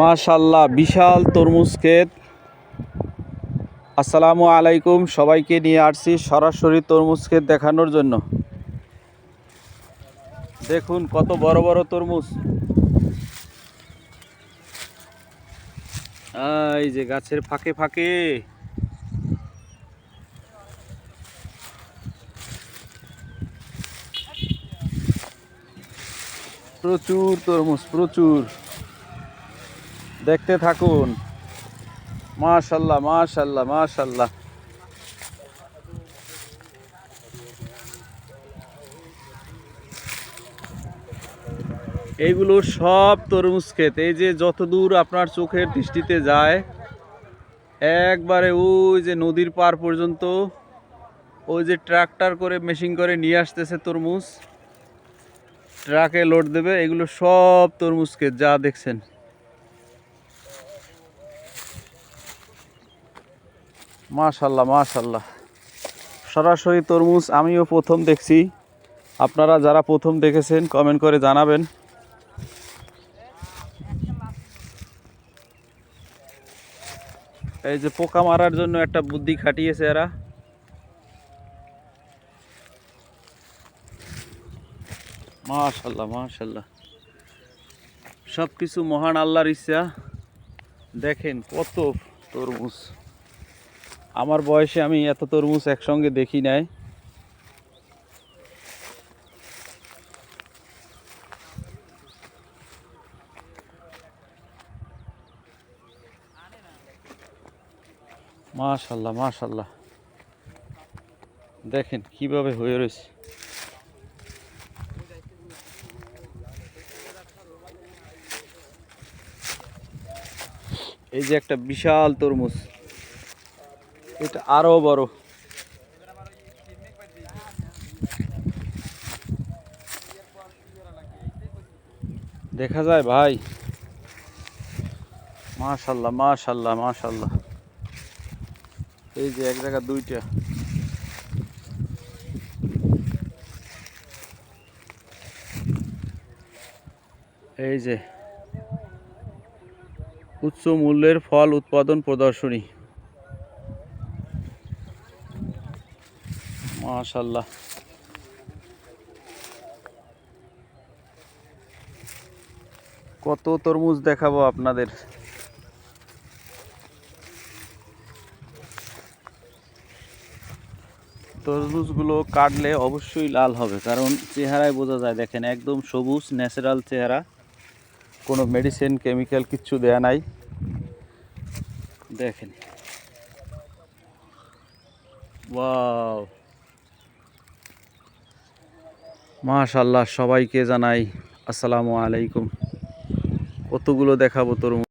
মাশাল্লাহ বিশাল তরমুজ ক্ষেত। আসসালামু আলাইকুম, সবাইকে নিয়ে আসছি সরাসরি তরমুজ ক্ষেত দেখানোর জন্য। দেখুন কত বড় বড় তরমুজ। এই যে গাছের ফাঁকে ফাঁকে। প্রচুর তরমুজ, প্রচুর। দেখতে থাকুন। মাশাল্লাহ মাশাল্লাহ মাশাল্লাহ। এইগুলো সব তরমুজ ক্ষেত। এই যে যত দূর আপনার চোখের দৃষ্টিতে যায়, একবারে ওই যে নদীর পার পর্যন্ত, ওই যে ট্রাক্টর করে, মেশিন করে নিয়ে আসতেছে তরমুজ। ট্রাকে লোড দেবে, এগুলো সব তরমুজ ক্ষেত, যা দেখছেন। মাশাল্লাহ মাশাল্লাহ। সরাসরি তরমুজ আমিও প্রথম দেখছি। আপনারা যারা প্রথম দেখেছেন কমেন্ট করে জানাবেন। এই যে পোকা মারার জন্য একটা বুদ্ধি খাটিয়েছে এরা। মাশাল্লাহ মাশাল্লাহ। সব কিছু মহান আল্লাহর ইচ্ছা। দেখেন কত তরমুজ। আমার বয়সে আমি এত তরমুজ একসঙ্গে দেখি নাই। মাশাল্লাহ মাশাল্লাহ। দেখেন কীভাবে হয়ে রয়েছে। এই যে একটা বিশাল তরমুজ। এটা আরও বড়। দেখা যায় ভাই। মাশাল্লাহ মাশাল্লাহ মাশাল্লাহ। এই যে এক জায়গা দুইটা। এই যে উচ্চ মূল্যের ফল উৎপাদন প্রদর্শনী। মাশাল্লাহ কত তরমুজ দেখাবো আপনাদের। তরমুজগুলো কাটলে অবশ্যই লাল হবে, কারণ চেহারায় বোঝা যায়, দেখেন একদম সবুজ ন্যাচারাল চেহারা। কোনো মেডিসিন কেমিক্যাল কিচ্ছু দেয়া নাই। দেখেন। ওয়াও মাশাল্লাহ সবাইকে জানাই আসসালামু আলাইকুম। কতগুলো দেখাবো তরমুজ